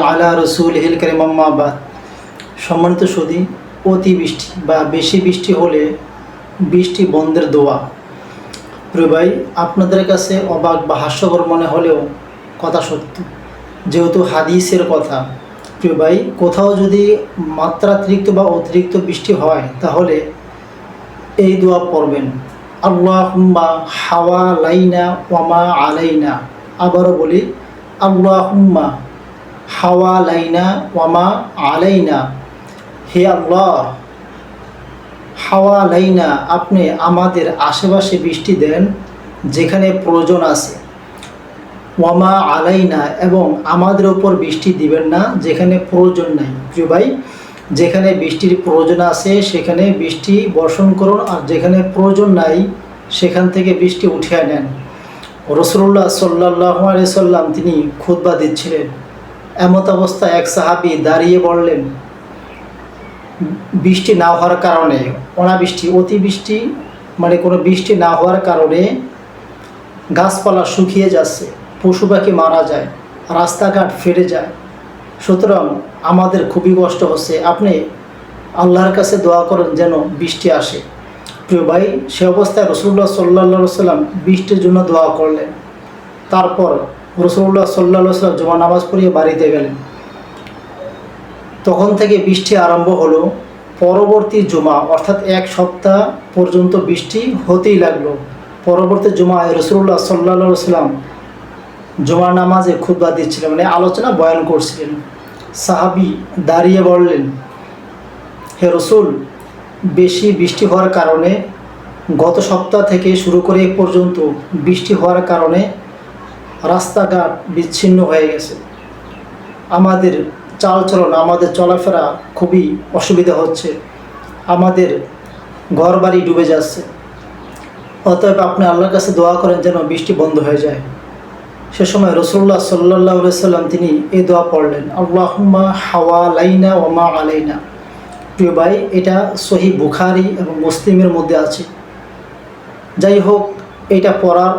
আলা রসুল সম্মানিত সুদী অতি বৃষ্টি বা বেশি বৃষ্টি হলে বৃষ্টি বন্ধের দোয়া। ভাই, আপনাদের কাছে অবাক বা হাস্যকর মনে হলেও কথা সত্য। যেহেতু হাদিসের কথা, প্রিয় ভাই, কোথাও যদি মাত্রাতিরিক্ত বা অতিরিক্ত বৃষ্টি হয়, তাহলে এই দোয়া পড়বেন। আল্লাহ হাওয়া লাইনা ওয়ামা আলাইনা। আবারও বলি আল্লাহ হুম্মা হাওয়া লাইনা ওয়ামা আলাইনা হে আল্লাহ হাওয়া লাইনা আপনি আমাদের আশেপাশে বৃষ্টি দেন, যেখানে প্রয়োজন আছে। ওয়ামা আলাইনা এবং আমাদের ওপর বৃষ্টি দিবেন না, যেখানে প্রয়োজন নাই। প্রিয় ভাই, যেখানে বৃষ্টির প্রয়োজন আছে, সেখানে বৃষ্টি বর্ষণ করুন, আর যেখানে প্রয়োজন নাই, সেখান থেকে বৃষ্টি উঠিয়ে নেন। রসুল্লাহ সাল্লাহ সাল্লাম তিনি খুতবা দিচ্ছিলেন। এমত অবস্থায় এক সাহাবি দাঁড়িয়ে বললেন, বৃষ্টি না হওয়ার কারণে, অনাবৃষ্টি, অতিবৃষ্টি মানে কোনো বৃষ্টি না হওয়ার কারণে গাছপালা শুকিয়ে যাচ্ছে, পশু পাখি মারা যায়, রাস্তাঘাট ফেটে যায়। সুতরাং আমাদের খুবই কষ্ট হচ্ছে। আপনি আল্লাহর কাছে দোয়া করেন যেন বৃষ্টি আসে। প্রিয় ভাই, সে অবস্থায় রসুল্লাহ সাল্লা সাল্লাম বৃষ্টির জন্য দোয়া করলেন। তারপর রসুল্লাহ সাল্লা সাল্লাম জমা নামাজ পড়িয়ে বাড়িতে গেলেন। তখন থেকে বৃষ্টি আরম্ভ হলো। পরবর্তী জমা, অর্থাৎ এক সপ্তাহ পর্যন্ত বৃষ্টি হতেই লাগল। পরবর্তী জমায় রসুল্লাহ সাল্লা সাল্লাম জমা নামাজে খুদ্া দিচ্ছিলেন মানে আলোচনা বয়ান করছিলেন। সাহাবি দাঁড়িয়ে বললেন, হে রসুল বেশি বৃষ্টি হওয়ার কারণে গত সপ্তাহ থেকে শুরু করে পর্যন্ত বৃষ্টি হওয়ার কারণে রাস্তাঘাট বিচ্ছিন্ন হয়ে গেছে। আমাদের চালচলন, আমাদের চলাফেরা খুবই অসুবিধা হচ্ছে। আমাদের ঘর বাড়ি ডুবে যাচ্ছে। অতএব আপনি আল্লাহর কাছে দোয়া করেন যেন বৃষ্টি বন্ধ হয়ে যায়। সে সময় রসুল্লাহ সাল্লাহ সাল্লাম তিনি এই দোয়া পড়লেন, আল্লাহুম্মা হাওয়া লাইনা ওমা আলাইনা। প্রিয় ভাই, এটা সহি বুখারি এবং মুসলিমের মধ্যে আছে। যাই হোক এটা পড়ার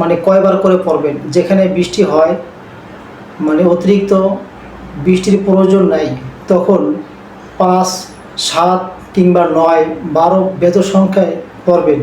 মানে কয়বার করে পড়বেন। যেখানে বৃষ্টি হয় মানে অতিরিক্ত বৃষ্টির প্রয়োজন নাই, তখন পাঁচ, সাত কিংবা নয়, বারো বেত সংখ্যায় পড়বেন।